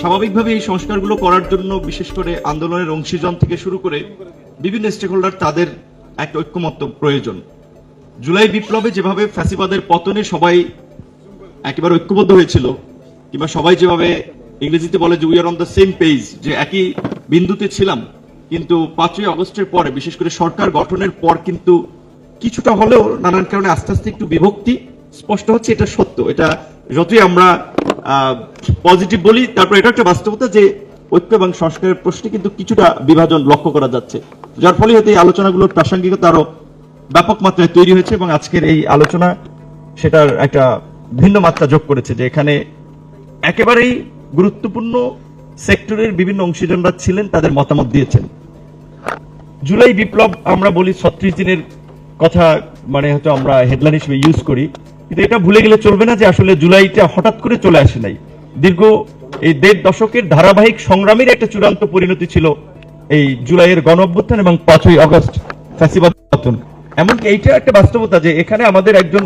স্বাভাবিকভাবে এই সংস্কারগুলো করার জন্য, বিশেষ করে আন্দোলনের অংশীজন থেকে শুরু করে বিভিন্ন স্টেক হোল্ডার তাদের একটা ঐক্যমত্য প্রয়োজন। জুলাই বিপ্লবে যেভাবে ফ্যাসিবাদের পতনে সবাই একেবারে ঐক্যবদ্ধ হয়েছিল, কিংবা সবাই যেভাবে ইংরেজিতে বলে যে we are on the same page যে একই বিন্দুতে ছিলাম, কিন্তু পাঁচই আগস্টের পরে, বিশেষ করে সরকার গঠনের পর কিন্তু কিছুটা হলেও নানান কারণে আস্তে আস্তে একটু বিভক্তি স্পষ্ট হচ্ছে, এটা সত্য। এটা যতই আমরা পজিটিভ বলি, তারপর এটা একটা বাস্তবতা যে ঐক্য এবং সংস্কারের প্রশ্নে কিন্তু কিছুটা বিভাজন লক্ষ্য করা যাচ্ছে। যার ফলে হয়তো এই আলোচনাগুলোর প্রাসঙ্গিকতা আরও ব্যাপক মাত্রায় তৈরি হয়েছে এবং আজকের এই আলোচনা সেটার একটা ভিন্ন মাত্রা যোগ করেছে যে এখানে একেবারেই গুরুত্বপূর্ণ সেক্টরের বিভিন্ন অংশীজনরা ছিলেন, তাদের মতামত দিয়েছেন। জুলাই বিপ্লব আমরা বলি ছত্রিশ দিনের কথা মানে হয়তো আমরা হেডলাইন হিসেবে ইউজ করি। কিন্তু এটা ভুলে গেলে চলবে না যে আসলে জুলাইটা হঠাৎ করে চলে আসে নাই। দীর্ঘ এই দেড় দশকের ধারাবাহিক সংগ্রামের একটা চূড়ান্ত পরিণতি ছিল এই জুলাইয়ের গণ অভ্যুত্থান এবং পাঁচই আগস্ট ফ্যাসিবাদ পতন এমনকি এইটা একটা বাস্তবতা যে এখানে আমাদের একজন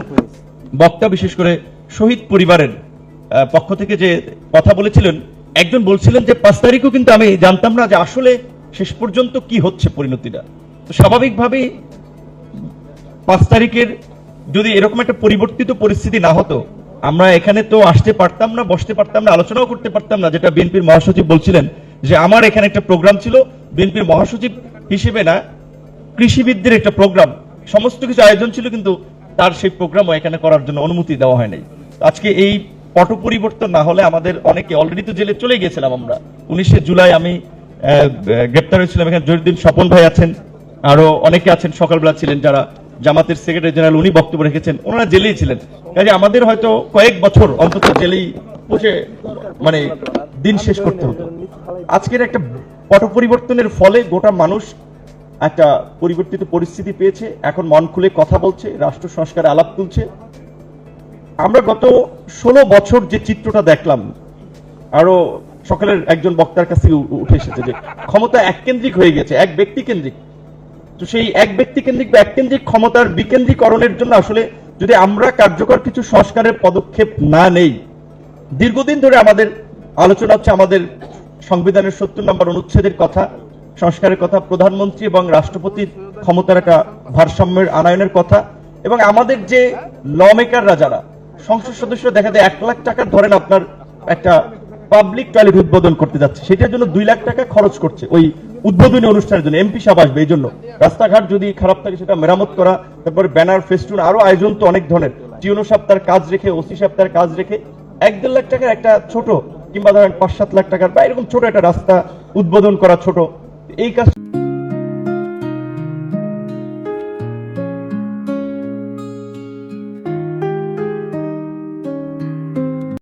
বক্তা, বিশেষ করে শহীদ পরিবারের পক্ষ থেকে যে কথা বলেছিলেন, একজন বলছিলেন যে পাঁচ তারিখও কিন্তু আমি জানতাম না যে আসলে শেষ পর্যন্ত কি হচ্ছে পরিণতিটা। তো স্বাভাবিকভাবেই পাঁচ তারিখের যদি এরকম একটা পরিবর্তিত পরিস্থিতি না হতো, আমরা এখানে তো আসতে পারতাম না, বসতে পারতাম না, আলোচনাও করতে পারতাম না, যেটা বিএনপির মহাসচিব বলছিলেন যে আমার এখানে একটা প্রোগ্রাম ছিল। বিএনপির মহাসচিব হিসেবে না, কৃষিবিদদের একটা প্রোগ্রাম। সমস্ত কিছু আয়োজন ছিল, কিন্তু তার সেই প্রোগ্রামও এখানে করার জন্য অনুমতি দেওয়া হয় নাই। আজকে এই পট পরিবর্তন না হলে আমাদের অনেকে অলরেডি তো জেলে চলে গিয়েছিলাম আমরা। উনিশে জুলাই আমি গ্রেপ্তার হয়েছিলাম এখানে। জহিরুদ্দিন স্বপন ভাই আছেন, আরও অনেকে আছেন, সকালবেলা ছিলেন যারা। জামাতের সেক্রেটারি জেনারেল উনি বক্তব্য রেখেছেন, ওনারা জেলেই ছিলেন। কাজে আমাদের হয়তো কয়েক বছর অন্তত জেলেই বসে মানে দিন শেষ করতে হতো। আজকের একটা পট পরিবর্তনের ফলে গোটা মানুষ একটা পরিবর্তিত পরিস্থিতি পেয়েছে, এখন মন খুলে কথা বলছে, রাষ্ট্র সংস্কারে আলাপ তুলছে। আমরা গত ষোলো বছর যে চিত্রটা দেখলাম, আরও সকালের একজন বক্তার কাছ উঠে এসেছে যে ক্ষমতা এককেন্দ্রিক হয়ে গেছে, এক ব্যক্তি কেন্দ্রিক তো সেই এক ব্যক্তি কেন্দ্রিক বা এককেন্দ্রিক ক্ষমতার বিকেন্দ্রীকরণের জন্য আসলে যদি আমরা কার্যকর কিছু সংস্কারের পদক্ষেপ না নেই, দীর্ঘদিন ধরে আমাদের আলোচনা হচ্ছে আমাদের সংবিধানের সত্তর নম্বর অনুচ্ছেদের কথা, সংস্কারের কথা, প্রধানমন্ত্রী এবং রাষ্ট্রপতির ক্ষমতার একটা ভারসাম্যের আনায়নের কথা, এবং আমাদের যে ল মেকাররা যারা, সংসদ সদস্য দেখা যায় এক লাখ টাকা ধরেন আপনার একটা পাবলিক টয়লেট উদ্বোধন করতে যাচ্ছে, সেটার জন্য দুই লাখ টাকা খরচ করছে, ওই উদ্বোধনী অনুষ্ঠানের জন্য এমপি সাহেব আসবে, এই জন্য। রাস্তাঘাট যদি খারাপ থাকে, সেটা মেরামত করা, তারপরে ব্যানার, ফেস্টুন, আরও আয়োজন তো অনেক ধরনের। টিউনো সাহেব তার কাজ রেখে, ওসি সাহেব তার কাজ রেখে এক দেড় লাখ টাকার একটা ছোট, কিংবা ধরেন পাঁচ সাত লাখ টাকার বা এরকম ছোট একটা রাস্তা উদ্বোধন করা ছোট। এই কাজ